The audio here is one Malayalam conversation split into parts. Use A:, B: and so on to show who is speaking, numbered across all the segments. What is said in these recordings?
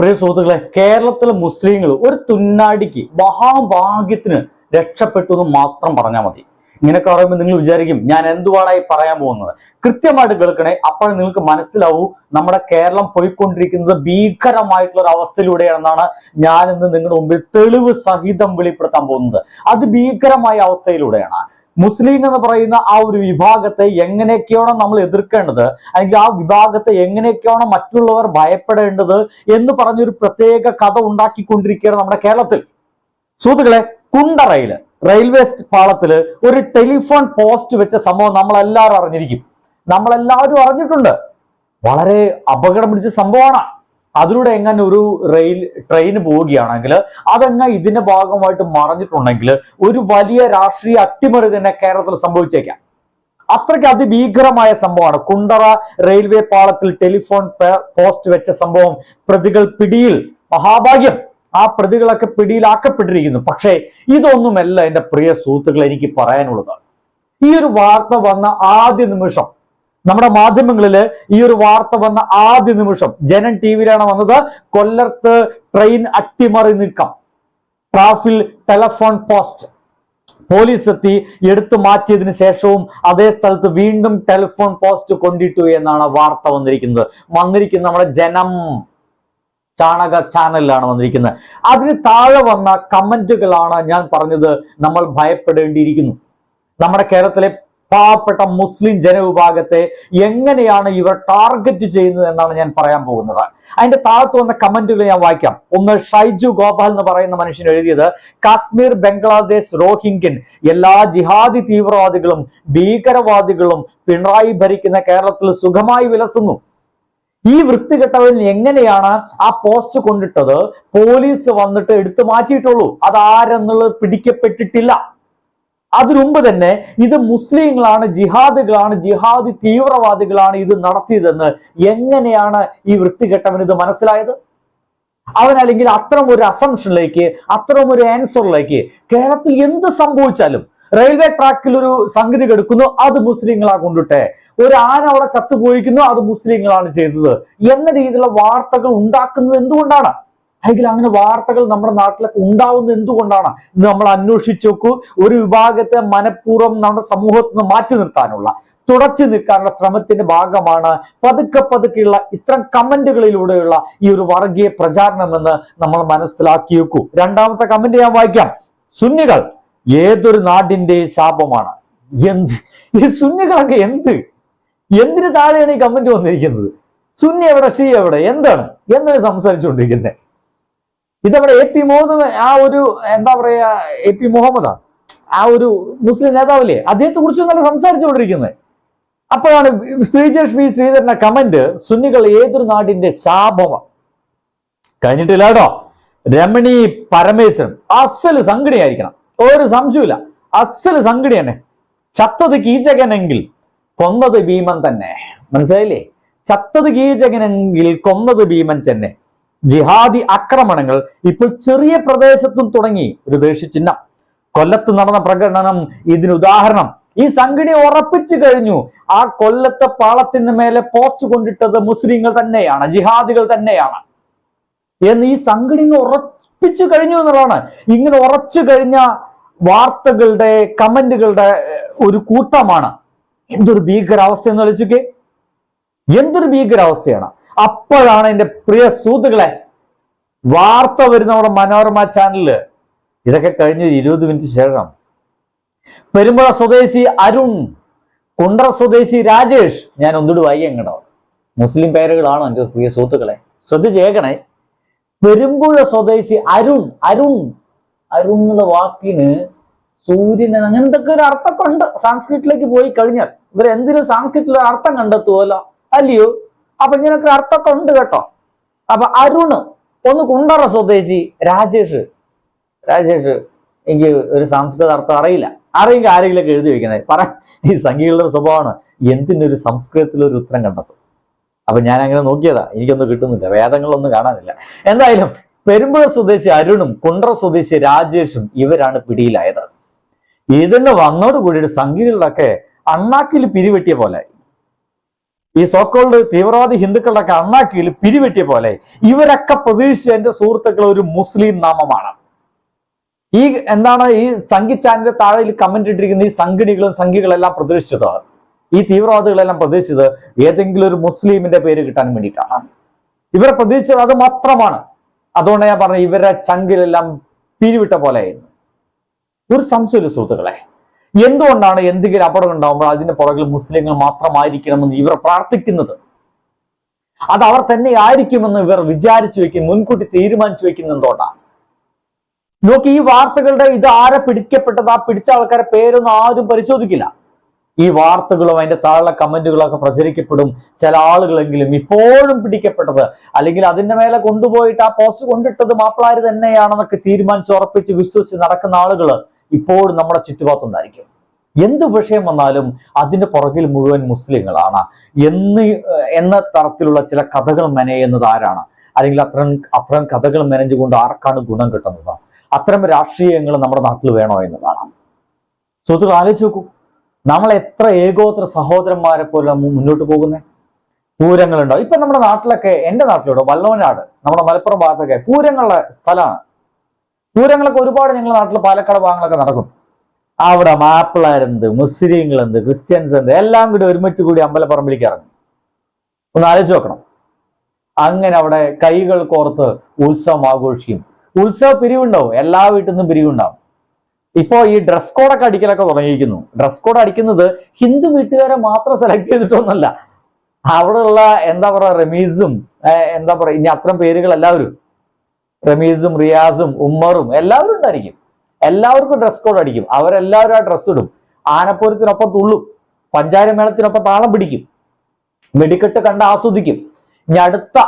A: പ്രിയ സുഹൃത്തുക്കളെ കേരളത്തിലെ മുസ്ലിങ്ങൾ ഒരു തുന്നാടിക്ക് മഹാഭാഗ്യത്തിന് രക്ഷപ്പെട്ടു എന്ന് മാത്രം പറഞ്ഞാൽ മതി. ഇങ്ങനെയൊക്കെ പറയുമ്പോൾ നിങ്ങൾ വിചാരിക്കും ഞാൻ എന്തുവാടായി പറയാൻ പോകുന്നത്? കൃത്യമായിട്ട് കേൾക്കണേ അപ്പോൾ നിങ്ങൾക്ക് മനസ്സിലാവൂ നമ്മുടെ കേരളം പോയിക്കൊണ്ടിരിക്കുന്നത് ഭീകരമായിട്ടുള്ള ഒരു അവസ്ഥയിലൂടെയാണെന്നാണ് ഞാൻ ഇന്ന് നിങ്ങളുടെ മുമ്പിൽ തെളിവ് സഹിതം വെളിപ്പെടുത്താൻ പോകുന്നത്. അത് ഭീകരമായ അവസ്ഥയിലൂടെയാണ്. മുസ്ലിം എന്ന് പറയുന്ന ആ ഒരു വിഭാഗത്തെ എങ്ങനെയൊക്കെയാണോ നമ്മൾ എതിർക്കേണ്ടത് അല്ലെങ്കിൽ ആ വിഭാഗത്തെ എങ്ങനെയൊക്കെയാണോ മറ്റുള്ളവർ ഭയപ്പെടേണ്ടത് എന്ന് പറഞ്ഞൊരു പ്രത്യേക കഥ ഉണ്ടാക്കിക്കൊണ്ടിരിക്കുകയാണ് നമ്മുടെ കേരളത്തിൽ. സുഹൃത്തുക്കളെ കുണ്ടറയിൽ റെയിൽവേ പാളത്തിൽ ഒരു ടെലിഫോൺ പോസ്റ്റ് വെച്ച സംഭവം നമ്മളെല്ലാവരും അറിഞ്ഞിരിക്കും. നമ്മളെല്ലാവരും അറിഞ്ഞിട്ടുണ്ട്. വളരെ അപകടം പിടിച്ച സംഭവമാണ്. അതിലൂടെ എങ്ങനെ ഒരു റെയിൽ ട്രെയിൻ പോവുകയാണെങ്കിൽ അതെങ്ങനെ ഇതിന്റെ ഭാഗമായിട്ട് മറഞ്ഞിട്ടുണ്ടെങ്കിൽ ഒരു വലിയ രാഷ്ട്രീയ അട്ടിമറി തന്നെ കേരളത്തിൽ സംഭവിച്ചേക്കാം. അത്രയ്ക്ക് അതിഭീകരമായ സംഭവമാണ്. കുണ്ടറ റെയിൽവേ പാളത്തിൽ ടെലിഫോൺ പോസ്റ്റ് വെച്ച സംഭവം പ്രതികൾ പിടിയിൽ മഹാഭാഗ്യം ആ പ്രതികളൊക്കെ പിടിയിലാക്കപ്പെട്ടിരിക്കുന്നു. പക്ഷേ ഇതൊന്നുമല്ല എന്റെ പ്രിയ സുഹൃത്തുക്കൾ എനിക്ക് പറയാനുള്ളത്. ഈ ഒരു വാർത്ത വന്ന ആദ്യ നിമിഷം നമ്മുടെ മാധ്യമങ്ങളിൽ ഈ ഒരു വാർത്ത വന്ന ആദ്യ നിമിഷം ജനൻ ടി വിയിലാണ് വന്നത്. കൊല്ലത്ത് ട്രെയിൻ അട്ടിമറി നീക്കം. ട്രാഫിൽ ടെലഫോൺ പോസ്റ്റ്. പോലീസ് എത്തി എടുത്തു മാറ്റിയതിനു ശേഷവും അതേ സ്ഥലത്ത് വീണ്ടും ടെലിഫോൺ പോസ്റ്റ് കൊണ്ടിട്ടു എന്നാണ് വാർത്ത വന്നിരിക്കുന്നത്. വന്നിരിക്കുന്ന നമ്മുടെ ജനം ചാണക ചാനലിലാണ് വന്നിരിക്കുന്നത്. അതിന് താഴെ വന്ന കമന്റുകളാണ് ഞാൻ പറഞ്ഞത് നമ്മൾ ഭയപ്പെടേണ്ടിയിരിക്കുന്നു. നമ്മുടെ കേരളത്തിലെ പാവപ്പെട്ട മുസ്ലിം ജനവിഭാഗത്തെ എങ്ങനെയാണ് ഇവർ ടാർഗറ്റ് ചെയ്യുന്നത് എന്നാണ് ഞാൻ പറയാൻ പോകുന്നത്. അതിന്റെ താഴത്ത് വന്ന കമന്റുകൾ ഞാൻ വായിക്കാം. ഒന്ന് ഷൈജു ഗോപാൽ എന്ന് പറയുന്ന മനുഷ്യൻ എഴുതിയത് കാശ്മീർ ബംഗ്ലാദേശ് റോഹിംഗ്യൻ എല്ലാ ജിഹാദി തീവ്രവാദികളും ഭീകരവാദികളും പിണറായി ഭരിക്കുന്ന കേരളത്തിൽ സുഖമായി വിലസുന്നു. ഈ വൃത്തികെട്ടവൻ എങ്ങനെയാണ് ആ പോസ്റ്റ് കൊണ്ടിട്ടത്? പോലീസ് വന്നിട്ട് എടുത്തു മാറ്റിയിട്ടുള്ളൂ. അതാരെന്നുള്ളത് പിടിക്കപ്പെട്ടിട്ടില്ല. അതിനു മുമ്പ് തന്നെ ഇത് മുസ്ലിങ്ങളാണ് ജിഹാദുകളാണ് ജിഹാദി തീവ്രവാദികളാണ് ഇത് നടത്തിയതെന്ന് എങ്ങനെയാണ് ഈ വൃത്തികെട്ടവൻ ഇത് മനസ്സിലായത്? അവനല്ലെങ്കിൽ അത്തരം ഒരു അസംഷനിലേക്ക് അത്തരം ഒരു ആൻസറിലേക്ക് കേരളത്തിൽ എന്ത് സംഭവിച്ചാലും റെയിൽവേ ട്രാക്കിൽ ഒരു സംഗതി കെടുക്കുന്നു അത് മുസ്ലിങ്ങളാ കൊണ്ടിട്ടെ ഒരു ആന അവിടെ ചത്തുപോയിക്കുന്നു അത് മുസ്ലിങ്ങളാണ് ചെയ്തത്. എന്ന രീതിയിലുള്ള വാർത്തകൾ ഉണ്ടാക്കുന്നത് എന്തുകൊണ്ടാണ്? അല്ലെങ്കിൽ അങ്ങനെ വാർത്തകൾ നമ്മുടെ നാട്ടിലൊക്കെ ഉണ്ടാവുന്നത് എന്തുകൊണ്ടാണ്? ഇന്ന് നമ്മൾ അന്വേഷിച്ചു നോക്കൂ ഒരു വിഭാഗത്തെ മനഃപൂർവം നമ്മുടെ സമൂഹത്തിൽ നിന്ന് മാറ്റി നിർത്താനുള്ള തുടച്ചു നിൽക്കാനുള്ള ശ്രമത്തിന്റെ ഭാഗമാണ് പതുക്കെ പതുക്കെയുള്ള ഇത്തരം കമന്റുകളിലൂടെയുള്ള ഈ ഒരു വർഗീയ പ്രചാരണം എന്ന് നമ്മൾ മനസ്സിലാക്കി വെക്കൂ രണ്ടാമത്തെ കമന്റ് ഞാൻ വായിക്കാം. സുന്നികൾ ഏതൊരു നാടിന്റെ ശാപമാണ്? എന്ത്? ഈ സുന്നികളൊക്കെ എന്ത്? എന്തിനു താഴെയാണ് ഈ കമന്റ് വന്നിരിക്കുന്നത്? സുന്നി എവിടെ ഷീ എവിടെ? എന്താണ്? എന്താണ് സംസാരിച്ചുകൊണ്ടിരിക്കുന്നത്? ഇതവിടെ എ പി മുഹമ്മദ് ആ ഒരു എന്താ പറയാ എ പി മുഹമ്മദാണ് ആ ഒരു മുസ്ലിം നേതാവില്ലേ അദ്ദേഹത്തെ കുറിച്ച് നല്ല സംസാരിച്ചുകൊണ്ടിരിക്കുന്നത് അപ്പോഴാണ് ശ്രീജേഷ് വി ശ്രീധരന്റെ കമന്റ് സുന്നികൾ ഏതൊരു നാടിന്റെ ശാപമാണ് കഴിഞ്ഞിട്ടില്ല കേട്ടോ. രമണി പരമേശ്വരൻ അസൽ സംഘടിയായിരിക്കണം. ഒരു സംശയമില്ല അസൽ സംഘടി തന്നെ ചത്തത് കീചകനെങ്കിൽ കൊന്നത് ഭീമൻ തന്നെ. മനസ്സിലായില്ലേ? ചത്തത് കീചകനെങ്കിൽ കൊന്നത് ഭീമൻ തന്നെ. ജിഹാദി ആക്രമണങ്ങൾ ഇപ്പോൾ ചെറിയ പ്രദേശത്തും തുടങ്ങി. ഒരു ദേശീയചിഹ്നം കൊല്ലത്ത് നടന്ന പ്രകടനം ഇതിന് ഉദാഹരണം. ഈ സംഘടന ഉറപ്പിച്ചു കഴിഞ്ഞു. ആ കൊല്ലത്തെ പാളത്തിന് മേലെ പോസ്റ്റ് കൊണ്ടിട്ടത് മുസ്ലിങ്ങൾ തന്നെയാണ് ജിഹാദികൾ തന്നെയാണ്. എന്ന് ഈ സംഘടന ഉറപ്പിച്ചു കഴിഞ്ഞു എന്നുള്ളതാണ്. ഇങ്ങനെ ഉറച്ചു കഴിഞ്ഞ വാർത്തകളുടെ കമന്റുകളുടെ ഒരു കൂട്ടമാണ്. എന്തൊരു ഭീകരാവസ്ഥ എന്ന് വിളിച്ചു എന്തൊരു ഭീകരാവസ്ഥയാണ്. അപ്പോഴാണ് എന്റെ പ്രിയ സുഹൃത്തുക്കളെ വാർത്ത വരുന്ന നമ്മുടെ മനോരമ ചാനലിൽ ഇതൊക്കെ കഴിഞ്ഞ ഇരുപത് മിനിറ്റ് ശേഷം. പെരുമ്പുഴ സ്വദേശി അരുൺ കുണ്ട്ര സ്വദേശി രാജേഷ് ഞാൻ ഒന്നുകൂടി വായിക്കാം കേട്ടോ മുസ്ലിം പേരുകളാണോ എന്റെ പ്രിയ സുഹൃത്തുക്കളെ. ശ്രദ്ധിച്ചേക്കണേ പെരുമ്പുഴ സ്വദേശി അരുൺ അരുൺ അരുൺ എന്നുള്ള വാക്കിന് സൂര്യൻ അങ്ങനെ എന്തൊക്കെ ഒരു അർത്ഥമൊക്കെ ഉണ്ട് സാംസ്കൃതിലേക്ക് പോയി കഴിഞ്ഞാൽ ഇവരെന്തിനും സാംസ്കൃതിൽ ഒരു അർത്ഥം കണ്ടെത്തുമല്ലോ അല്ലയോ? അപ്പൊ ഇങ്ങനൊക്കെ അർത്ഥമൊക്കെ ഉണ്ട് കേട്ടോ. അപ്പൊ അരുണ് ഒന്ന് കുണ്ടറ സ്വദേശി രാജേഷ്. രാജേഷ് എനിക്ക് ഒരു സംസ്കൃത അർത്ഥം അറിയില്ല. അറിയെങ്കിൽ ആരെങ്കിലൊക്കെ എഴുതി വെക്കണേ. പറ ഈ സംഖ്യകളുടെ സ്വഭാവമാണ്. എന്തിനൊരു സംസ്കൃതത്തിൽ ഒരു ഉത്തരം കണ്ടെത്തും? അപ്പൊ ഞാൻ അങ്ങനെ നോക്കിയതാ. എനിക്കൊന്നും കിട്ടുന്നില്ല. വേദങ്ങളൊന്നും കാണാനില്ല. എന്തായാലും പെരുമ്പുഴ സ്വദേശി അരുണും കുണ്ടറ സ്വദേശി രാജേഷും ഇവരാണ് പിടിയിലായത്. ഇതിന് വന്നോട് കൂടിയിട്ട് സംഖ്യകളിലൊക്കെ അണ്ണാക്കിൽ പിരിവെട്ടിയ പോലെ ഈ സോക്കോൾഡ് തീവ്രവാദി ഹിന്ദുക്കളുടെ ഒക്കെ അണ്ണാക്കിയിൽ പിരിവെട്ടിയ പോലെ ഇവരൊക്കെ പ്രതീക്ഷിച്ച എന്റെ സുഹൃത്തുക്കൾ ഒരു മുസ്ലിം നാമമാണ്. ഈ എന്താണ് ഈ സംഘി ചാനലിന്റെ താഴെ കമന്റ് ഇട്ടിരിക്കുന്ന ഈ സംഘടികളും സംഘികളെല്ലാം പ്രതീക്ഷിച്ചത്? ഈ തീവ്രവാദികളെല്ലാം പ്രതീക്ഷിച്ചത് ഏതെങ്കിലും ഒരു മുസ്ലിമിന്റെ പേര് കിട്ടാൻ വേണ്ടിയിട്ടാണ്. ഇവരെ പ്രതീക്ഷിച്ചത് അത് മാത്രമാണ്. അതുകൊണ്ട് ഞാൻ പറഞ്ഞു ഇവരെ ചങ്കിലെല്ലാം പിരിവിട്ട പോലെയായിരുന്നു. ഒരു സംശയമില്ല സുഹൃത്തുക്കളെ. എന്തുകൊണ്ടാണ് എന്തെങ്കിലും അപകടം ഉണ്ടാകുമ്പോൾ അതിന്റെ പുറകിൽ മുസ്ലിങ്ങൾ മാത്രമായിരിക്കണമെന്ന് ഇവർ പ്രാർത്ഥിക്കുന്നത്? അത് അവർ തന്നെ ആയിരിക്കുമെന്ന് ഇവർ വിചാരിച്ചു വെക്കും മുൻകൂട്ടി തീരുമാനിച്ചു വെക്കുന്ന എന്തുകൊണ്ടാണ്? നോക്കി ഈ വാർത്തകളുടെ ഇത് ആരെ പിടിക്കപ്പെട്ടത്? ആ പിടിച്ച ആൾക്കാരെ പേരൊന്നും ആരും പരിശോധിക്കില്ല. ഈ വാർത്തകളും അതിന്റെ താഴെ കമന്റുകളൊക്കെ പ്രചരിക്കപ്പെടും ചില ആളുകളെങ്കിലും. ഇപ്പോഴും പിടിക്കപ്പെട്ടത്. അല്ലെങ്കിൽ അതിന്റെ മേലെ കൊണ്ടുപോയിട്ട് ആ പോസ്റ്റ് കൊണ്ടിട്ടത് മാപ്പിളാര് തന്നെയാണെന്നൊക്കെ തീരുമാനിച്ച് ഉറപ്പിച്ച് വിശ്വസിച്ച് നടക്കുന്ന ആളുകൾ ഇപ്പോഴും നമ്മുടെ ചുറ്റുപാത്തുണ്ടായിരിക്കും എന്ത് വിഷയം വന്നാലും അതിന്റെ പുറകിൽ മുഴുവൻ മുസ്ലിങ്ങളാണ്. എന്ന് എന്ന തരത്തിലുള്ള ചില കഥകൾ മെനയുന്നത് ആരാണ്? അല്ലെങ്കിൽ അത്തരം അത്തരം കഥകൾ മെനഞ്ഞുകൊണ്ട് ആർക്കാണ് ഗുണം കിട്ടുന്നത്? അത്തരം രാഷ്ട്രീയങ്ങൾ നമ്മുടെ നാട്ടിൽ വേണോ എന്നതാണ്. സുഹൃത്തുക്കൾ ആലോചിച്ച് നോക്കൂ. നമ്മൾ എത്ര ഏകോത്ര സഹോദരന്മാരെ പോലെ മുന്നോട്ട് പോകുന്നത് പൂരങ്ങളുണ്ടാവും ഇപ്പൊ നമ്മുടെ നാട്ടിലൊക്കെ എന്റെ നാട്ടിലുണ്ടോ വല്ലവനാട് നമ്മുടെ മലപ്പുറം ഭാഗത്തൊക്കെ പൂരങ്ങളുടെ സ്ഥലമാണ്. പൂരങ്ങളൊക്കെ ഒരുപാട് ഞങ്ങളുടെ നാട്ടിൽ പാലക്കാട് ഭാഗങ്ങളൊക്കെ നടക്കും. അവിടെ മാപ്പിളാരെന്ത് മുസ്ലിങ്ങളുണ്ട് ക്രിസ്ത്യൻസ് ഉണ്ട് എല്ലാം കൂടി ഒരുമിച്ച് കൂടി അമ്പലപ്പറമ്പിലേക്ക് ഇറങ്ങും. ഒന്ന് ആലോചിച്ച് നോക്കണം. അങ്ങനെ അവിടെ കൈകൾ കോർത്ത് ഉത്സവം ആഘോഷിക്കും. ഉത്സവ പിരിവുണ്ടാവും. എല്ലാ വീട്ടിൽ നിന്നും പിരിവുണ്ടാവും. ഇപ്പോ ഈ ഡ്രസ് കോഡൊക്കെ അടിക്കലൊക്കെ തുടങ്ങിയിരിക്കുന്നു. ഡ്രസ് കോഡ് അടിക്കുന്നത് ഹിന്ദു വീട്ടുകാരെ മാത്രം സെലക്ട് ചെയ്തിട്ടൊന്നല്ല അവിടെയുള്ള എന്താ പറയുക റമീസും എന്താ പറയുക ഇനി അത്തരം പേരുകൾ എല്ലാവരും റമീസും റിയാസും ഉമ്മറും എല്ലാവരും ഉണ്ടായിരിക്കും. എല്ലാവർക്കും ഡ്രസ് കോഡ് അടിക്കും. അവരെല്ലാവരും ആ ഡ്രസ് ഇടും. ആനപ്പൂരത്തിനൊപ്പം തുള്ളും. പഞ്ചാരമേളത്തിനൊപ്പം താളം പിടിക്കും. വെടിക്കെട്ട് കണ്ട് ആസ്വദിക്കും. ഇനി അടുത്ത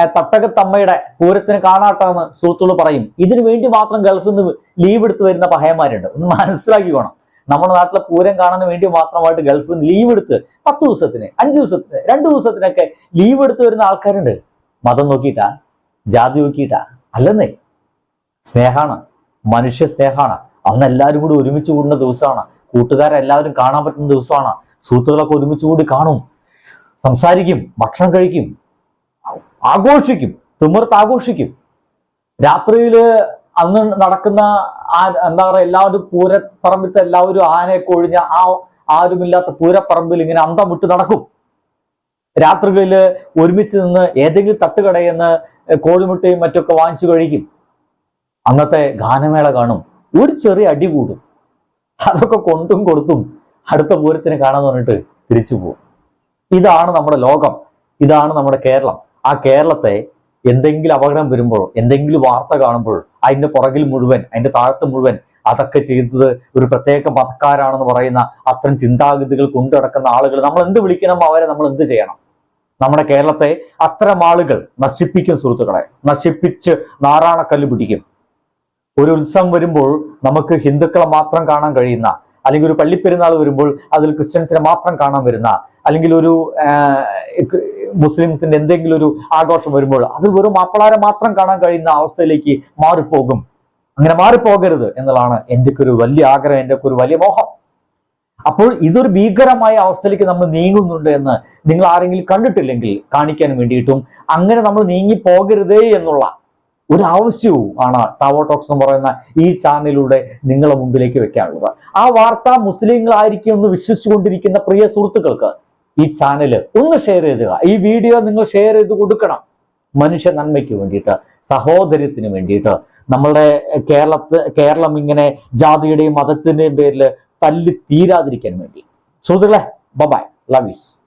A: തട്ടകത്തമ്മയുടെ പൂരത്തിന് കാണാട്ടാന്ന് സുഹൃത്തുക്കൾ പറയും. ഇതിനു വേണ്ടി മാത്രം ഗൾഫിൽ നിന്ന് ലീവ് എടുത്ത് വരുന്ന പഹയന്മാരുണ്ട്. ഒന്ന് മനസ്സിലാക്കിക്കോണം. നമ്മുടെ നാട്ടിലെ പൂരം കാണാൻ വേണ്ടി മാത്രമായിട്ട് ഗൾഫിൽ നിന്ന് ലീവ് എടുത്ത് പത്ത് ദിവസത്തിന് അഞ്ചു ദിവസത്തിന് രണ്ടു ദിവസത്തിനൊക്കെ ലീവ് എടുത്ത് വരുന്ന ആൾക്കാരുണ്ട്. മതം നോക്കിയിട്ടാ? ജാതി നോക്കിയിട്ടാ? അല്ലെന്നേ? സ്നേഹാണ്. മനുഷ്യ സ്നേഹമാണ് അന്ന് എല്ലാവരും കൂടി ഒരുമിച്ച് കൂടുന്ന ദിവസമാണ്. കൂട്ടുകാരെല്ലാവരും കാണാൻ പറ്റുന്ന ദിവസമാണ്. സുഹൃത്തുക്കളൊക്കെ ഒരുമിച്ച് കൂടി കാണും. സംസാരിക്കും. ഭക്ഷണം കഴിക്കും. ആഘോഷിക്കും തിമിർത്ത് ആഘോഷിക്കും. രാത്രിയിൽ അന്ന് നടക്കുന്ന ആ എന്താ പറയുക എല്ലാവരും പൂരപ്പറമ്പിലത്തെ എല്ലാവരും ആനയൊക്കെ ഒഴിഞ്ഞ ആ ആരുമില്ലാത്ത പൂരപ്പറമ്പിൽ ഇങ്ങനെ അന്തം നടക്കും. രാത്രികളിൽ ഒരുമിച്ച് നിന്ന് ഏതെങ്കിലും തട്ടുകടയിൽ നിന്ന് കോഴിമുട്ടയും മറ്റൊക്കെ വാങ്ങിച്ചു കഴിക്കും. അന്നത്തെ ഗാനമേള കാണും. ഒരു ചെറിയ അടി കൂടും. അതൊക്കെ കൊണ്ടും കൊടുത്തും അടുത്ത പൂരത്തിന് കാണാൻ പറഞ്ഞിട്ട് തിരിച്ചു പോകും ഇതാണ് നമ്മുടെ ലോകം. ഇതാണ് നമ്മുടെ കേരളം. ആ കേരളത്തെ എന്തെങ്കിലും അപകടം വരുമ്പോഴോ എന്തെങ്കിലും വാർത്ത കാണുമ്പോൾ അതിന്റെ പുറകിൽ മുഴുവൻ അതിന്റെ താഴത്ത് മുഴുവൻ അതൊക്കെ ചെയ്തത് ഒരു പ്രത്യേക മതക്കാരാണെന്ന് പറയുന്ന അത്തരം ചിന്താഗതികൾ കൊണ്ടു നടക്കുന്ന ആളുകൾ നമ്മൾ എന്ത് വിളിക്കണം അവരെ നമ്മൾ എന്ത് ചെയ്യണം? നമ്മുടെ കേരളത്തെ അത്തരം ആളുകൾ നശിപ്പിക്കും സുഹൃത്തുക്കളെ നശിപ്പിച്ച് നാറാണക്കല്ല് പിടിക്കും. ഒരു ഉത്സവം വരുമ്പോൾ നമുക്ക് ഹിന്ദുക്കളെ മാത്രം കാണാൻ കഴിയുന്ന അല്ലെങ്കിൽ ഒരു പള്ളിപ്പെരുന്നാൾ വരുമ്പോൾ അതിൽ ക്രിസ്ത്യൻസിനെ മാത്രം കാണാൻ വരുന്ന അല്ലെങ്കിൽ ഒരു മുസ്ലിംസിന്റെ എന്തെങ്കിലും ഒരു ആഘോഷം വരുമ്പോൾ അത് വെറും മാപ്പിളാരെ മാത്രം കാണാൻ കഴിയുന്ന അവസ്ഥയിലേക്ക് മാറിപ്പോകും. അങ്ങനെ മാറിപ്പോകരുത് എന്നുള്ളതാണ് എന്റെ ഒരു വലിയ ആഗ്രഹം എന്റെ ഒരു വലിയ മോഹം. അപ്പോൾ ഇതൊരു ഭീകരമായ അവസ്ഥയിലേക്ക് നമ്മൾ നീങ്ങുന്നുണ്ട് എന്ന് നിങ്ങൾ ആരെങ്കിലും കണ്ടിട്ടില്ലെങ്കിൽ കാണിക്കാൻ വേണ്ടിയിട്ടും അങ്ങനെ നമ്മൾ നീങ്ങി പോകരുതേ എന്നുള്ള ഒരു ആവശ്യവും ആണ് ടാവോ ടോക്സ് എന്ന് പറയുന്ന ഈ ചാനലിലൂടെ നിങ്ങളെ മുമ്പിലേക്ക് വെക്കാനുള്ളത്. ആ വാർത്ത മുസ്ലിങ്ങളായിരിക്കും എന്ന് വിശ്വസിച്ചുകൊണ്ടിരിക്കുന്ന പ്രിയ സുഹൃത്തുക്കൾക്ക് ഈ ചാനൽ ഒന്ന് ഷെയർ ചെയ്യുക ഈ വീഡിയോ നിങ്ങൾ ഷെയർ ചെയ്ത് കൊടുക്കണം. മനുഷ്യ നന്മയ്ക്ക് വേണ്ടിയിട്ട് സഹോദര്യത്തിന് വേണ്ടിയിട്ട്. നമ്മളുടെ കേരളത്ത് കേരളം ഇങ്ങനെ ജാതിയുടെയും മതത്തിന്റെയും പേരിൽ തല്ലി തീരാതിരിക്കാൻ വേണ്ടി. സുഹൃത്തുക്കളെ ബബായ് ലവ് യൂസ്